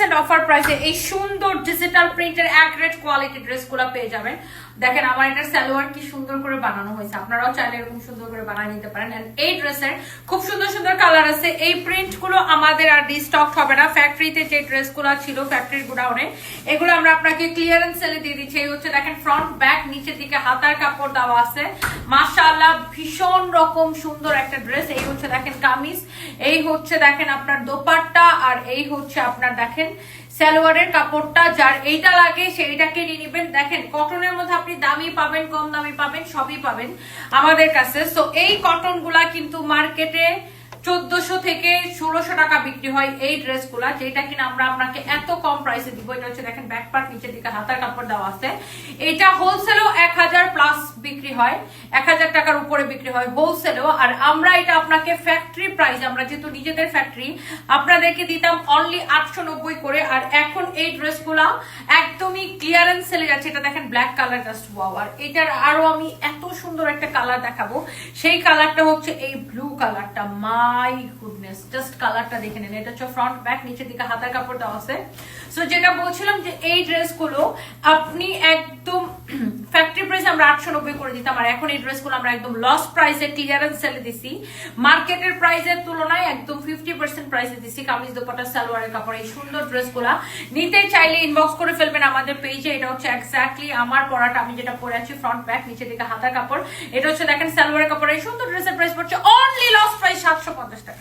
Percent offer প্রাইসে এই সুন্দর ডিজিটাল প্রিন্টের এক রেট কোয়ালিটি ড্রেসগুলো পেয়ে যাবেন। দেখেন, আমার এটার সালোয়ার কি সুন্দর করে বানানো হয়েছে। আপনারাও চাইলে এরকম সুন্দর করে বানিয়ে নিতে পারেন। এই ড্রেসের খুব সুন্দর সুন্দর কালার আছে। এই প্রিন্টগুলো আমাদের আর ডিস্টক হবে না। ফ্যাক্টরিতে যে ড্রেসগুলো ছিল ফ্যাক্টরির গুডাউনে এগুলো আমরা আপনাকে ক্লিয়ারেন্স সেলে দিয়ে দিচ্ছি। এই হচ্ছে, দেখেন ফ্রন্ট ব্যাক নিচের দিকে হাতার কাপড় দেওয়া আছে। মাশাআল্লাহ, ভীষণ রকম সুন্দর একটা ড্রেস এই হচ্ছে, দেখেন, কামিজ। এই হচ্ছে, দেখেন, আপনার দোপাট্টা এই হচ্ছে আপনার দেখেন, সালোয়ারের কাপড়টা যার এইটা লাগে সেইটাকে নিয়ে নিবেন। দেখেন কটনের মধ্যে আপনি দামি পাবেন, কম দামি পাবেন, সবই পাবেন আমাদের কাছে। সো এই কটনগুলা কিন্তু মার্কেটে চোদ্দশো থেকে ষোলোশো টাকা বিক্রি হয় এই ড্রেসগুলা যেটা কিনা আমরা আপনাকে এত কম প্রাইসে দিব। এটা হচ্ছে দেখেন ব্যাক পার্ট নিচের দিকে হাতার কাপড় দেওয়া আছে। এটা হোলসেলও এক হাজার প্লাস বিক্রি হয়। হাজার টাকার উপরে বিক্রি হয় হোলসেলও আর আমরা এটা আপনাকে ফ্যাক্টরি প্রাইস আমরা যেহেতু নিজেদের ফ্যাক্টরি আপনাদেরকে দিতাম অনলি আটশো নব্বই করে। আর এখন এই ড্রেসগুলা একদমই ক্লিয়ারেন্স সেলে যাচ্ছে। এটা দেখেন ব্ল্যাক কালার জাস্ট ওয়াও আর এটার আরও আমি এত সুন্দর একটা কালার দেখাবো। সেই কালারটা হচ্ছে এই ব্লু কালারটা মাই গুডনেস জাস্ট কালারটা দেখে নেন। এটা হচ্ছে ফ্রন্ট ব্যাক নিচের দিকে হাতার কাপড় দেওয়া আছে। সো যেটা বলছিলাম যে এই ড্রেসগুলো আপনি একদম আমরা আটশো নব্বই করে দিতাম, আর এখন এই ড্রেসগুলো আমরা একদম লস প্রাইসে ক্লিয়ারেন্স সেলে দিছি। মার্কেটের প্রাইসের তুলনায় একদম ফিফটি পার্সেন্ট প্রাইসে দিছি, কামিজ দোপাটা সালোয়ারের কাপড়, এই সুন্দর ড্রেসগুলা। নিতে চাইলে ইনবক্স করে ফেলবেন আমাদের পেজে এটা হচ্ছে এক্স্যাক্টলি আমার পরাটা, আমি যেটা পরে আছি ফ্রন্ট ব্যাক নিচে দিকে হাতা কাপড়। এটা হচ্ছে দেখেন সালোয়ারের কাপড়, এই সুন্দর ড্রেসের প্রাইস পড়ছে অনলি লস প্রাইস সাতশো পঞ্চাশ টাকা।